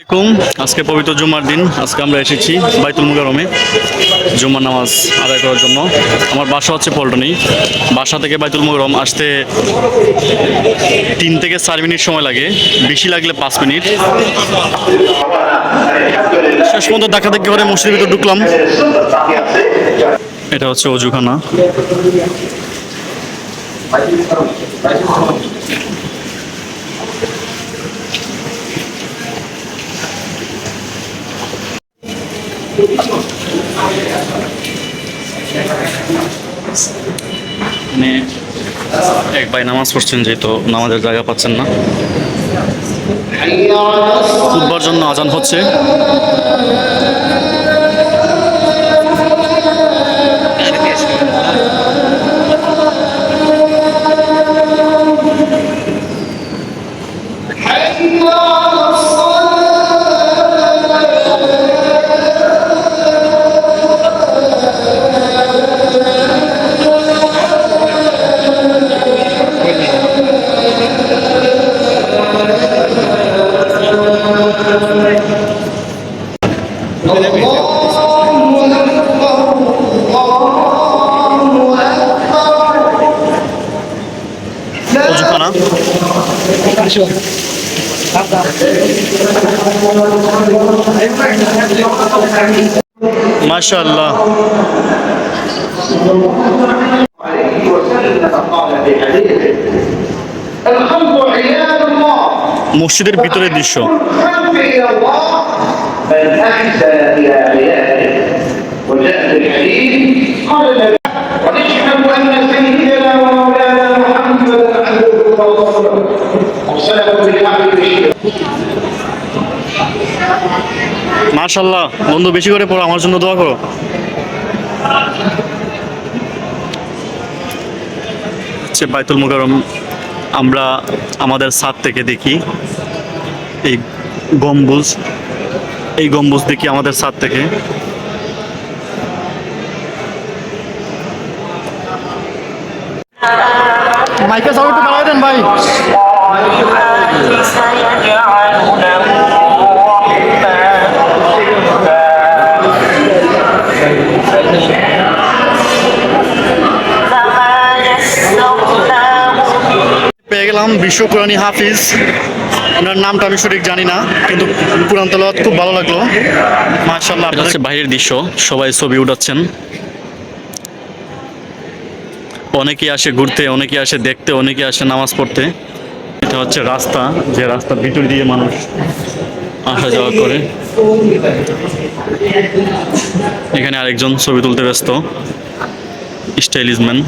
আলাইকুম। আজকে পবিত্র জুম্মার দিন। আজকে আমরা এসেছি বাইতুল মুকারমে জুম্মার নামাজ আদায় করার জন্য। আমার বাসা হচ্ছে পল্টনি। বাসা থেকে বাইতুল মুকারম আসতে তিন থেকে চার মিনিট সময় লাগে। বেশি লাগলে পাঁচ মিনিট। শেষ পর্যন্ত দেখা দেখি করে মসজিদের ভিতর ঢুকলাম। এটা হচ্ছে অজুখানা। মানে এক ভাই নামাজ পড়ছেন যেহেতু নামাজের জায়গা পাচ্ছেন না। খুববার জন্য আজান হচ্ছে। অজুখানা মাশাআল্লাহ الخلق عياذ الله মসজিদের ভিতরের দৃশ্য মার্শাল্লাহ বন্ধু বেশি করে পড়ো, আমার জন্য দোয়া করো। হচ্ছে বাইতুল মুকারম আমরা আমাদের ছাদ থেকে দেখি, এই গম্বুজ এই গম্বুজ দেখি আমাদের ছাদ থেকে। মাইকে সব একটু দেন ভাই। পেয়ে গেলাম বিশ্ব হাফিজ। ওনার নামটা আমি সঠিক জানি না, কিন্তু কোরআন তলা খুব ভালো লাগল। মার্শাল্লাহ হচ্ছে বাইরের দৃশ্য, সবাই ছবি উঠাচ্ছেন। অনেকেই আসে ঘুরতে অনেকে আসে দেখতে অনেকে আসে নামাজ পড়তে। এটা হচ্ছে রাস্তা যে রাস্তার ভিতর দিয়ে মানুষ আসা যাওয়া করে। এখানে আরেকজন ছবি তুলতে ব্যস্ত স্টাইলিশম্যান।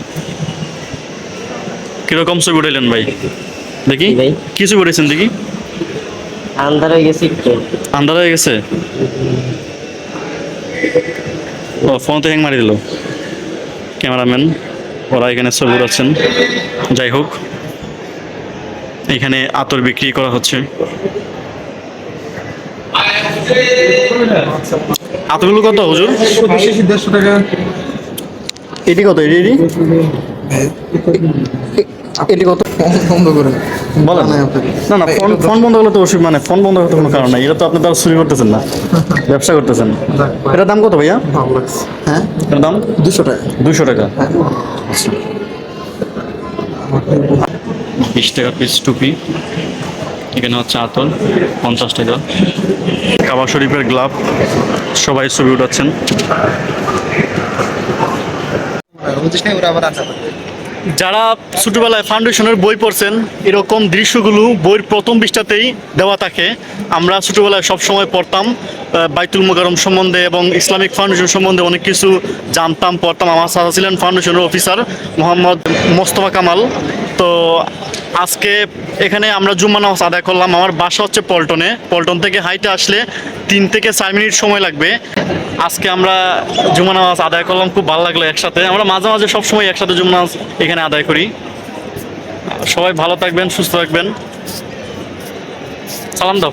কীরকম ছবি উঠাইলেন ভাই? দেখি কি ছবি উঠেছেন দেখি? আন্ধার হয়ে গেছে আন্ধার হয়ে গেছে? ও ফোন তো হ্যাং মারি দিল। ক্যামেরাম্যান ওরা এখানে ছবি উঠাচ্ছেন। যাই হোক। এখানে আতর বিক্রি করা হচ্ছে। আতরগুলো কত হুজুর? দেড়শো টাকা এটি কত এটি এটি? এটি কত? বন্ধ করে বলেন। না না ফোন ফোন বন্ধ করলে তো অসুবিধা মানে ফোন বন্ধ করতে কোনো কারণ নাই। এটা তো আপনি তার চুরি করতেছেন না ব্যবসা করতেছেন। এটার দাম কত ভাইয়া? হ্যাঁ? এটার দাম? দুশো টাকা। দুশো টাকা। আচ্ছা বিশ টাকা পিস টুপি। এখানে হচ্ছে আতল, পঞ্চাশ টাকা। কাবা শরীফের গ্লাভ সবাই ছবি উঠাচ্ছেন। যারা ছোটবেলায় ফাউন্ডেশনের বই পড়ছেন, এরকম দৃশ্যগুলো বইয়ের প্রথম পৃষ্ঠাতেই দেওয়া থাকে। আমরা ছোটবেলায় সব সময় পড়তাম। বাইতুল মুকাররম সম্বন্ধে এবং ইসলামিক ফাউন্ডেশন সম্বন্ধে অনেক কিছু জানতাম, পড়তাম। আমার সাথে ছিলেন ফাউন্ডেশনের অফিসার মোহাম্মদ মোস্তফা কামাল। তো আজকে এখানে আমরা জুম্মা নামাজ আদায় করলাম। আমার বাসা হচ্ছে পল্টনে। পল্টন থেকে হাইটে আসলে তিন থেকে চার মিনিট সময় লাগবে। আজকে আমরা জুম্মা নামাজ আদায় করলাম। খুব ভালো লাগল একসাথে। আমরা মাঝে মাঝে সবসময় একসাথে জুম্মা নামাজ এখানে আদায় করি। সবাই ভালো থাকবেন, সুস্থ থাকবেন। সালাম দাও।